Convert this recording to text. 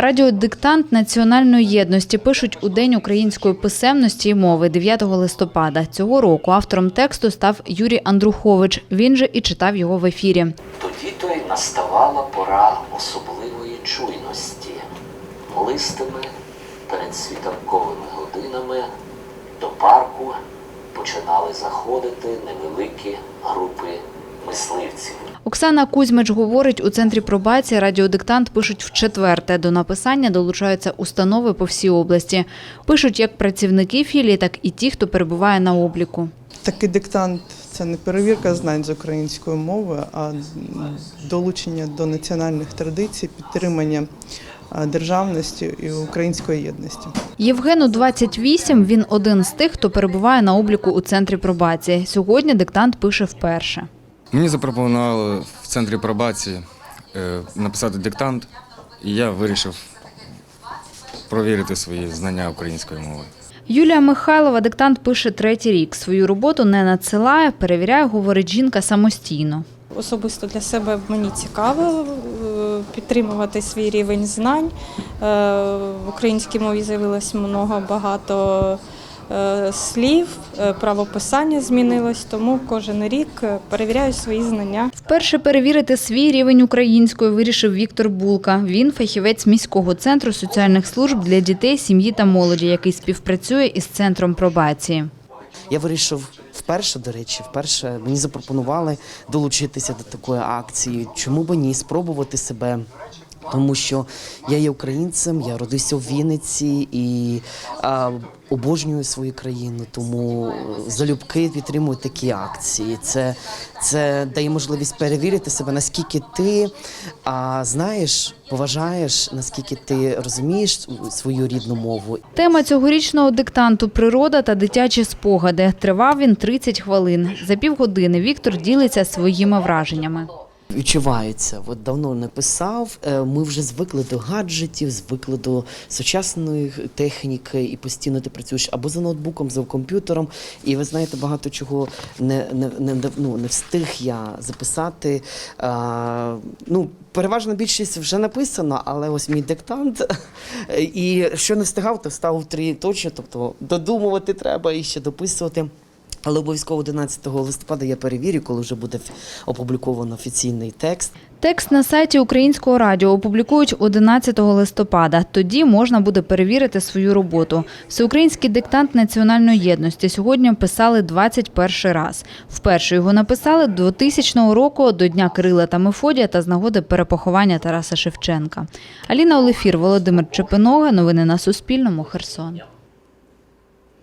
Радіодиктант національної єдності пишуть у День української писемності і мови 9 листопада. Цього року автором тексту став Юрій Андрухович. Він же і читав його в ефірі. Тоді то й наставала пора особливої чуйності. Млистими перед світанковими годинами до парку починали заходити невеликі групи мисливців. Оксана Кузьмич говорить, у центрі пробації радіодиктант пишуть вчетверте. До написання долучаються установи по всій області. Пишуть як працівники філії, так і ті, хто перебуває на обліку. Такий диктант це не перевірка знань з української мови, а долучення до національних традицій, підтримання державності і української єдності. Євгену 28, він один з тих, хто перебуває на обліку у центрі пробації. Сьогодні диктант пише вперше. Мені запропонували в центрі пробації е, написати диктант, і я вирішив провірити свої знання української мови. Юлія Михайлова диктант пише третій рік. Свою роботу не надсилає, перевіряє, говорить жінка самостійно. Особисто для себе мені цікаво е, підтримувати свій рівень знань. Е, В українській мові з'явилось много багато слів, е, правописання змінилось, тому кожен рік е, перевіряю свої знання. Вперше перевірити свій рівень української вирішив Віктор Булка. Він фахівець міського центру соціальних служб для дітей, сім'ї та молоді, який співпрацює із центром пробації. Я вирішив вперше, до речі, вперше мені запропонували долучитися до такої акції. Чому б ні, спробувати себе. Тому що я є українцем, я родився в Вінниці і а, обожнюю свою країну. Тому залюбки підтримую такі акції. Це, це дає можливість перевірити себе, наскільки ти а, знаєш, поважаєш, наскільки ти розумієш свою рідну мову Тема цьогорічного диктанту природа та дитячі спогади. Тривав він 30 хвилин. За півгодини Віктор ділиться своїми враженнями. Відчувається, от давно не писав. е, Ми вже звикли до гаджетів, звикли до сучасної техніки, і постійно ти працюєш або за ноутбуком, за комп'ютером. І ви знаєте, багато чого не, не, не, ну, не встиг я записати. А, ну, переважна більшість вже написано, але ось мій диктант. І що не встигав, то встав три точно. Тобто додумувати треба і ще дописувати. Але обов'язково 11 листопада я перевірю, коли вже буде опубліковано офіційний текст. Текст на сайті Українського радіо опублікують 11 листопада. Тоді можна буде перевірити свою роботу. Всеукраїнський диктант національної єдності сьогодні писали 21 раз. Вперше його написали до 2000 року до Дня Кирила та Мефодія та з нагоди перепоховання Тараса Шевченка. Аліна Олефір, Володимир Чепинога. Новини на Суспільному. Херсон.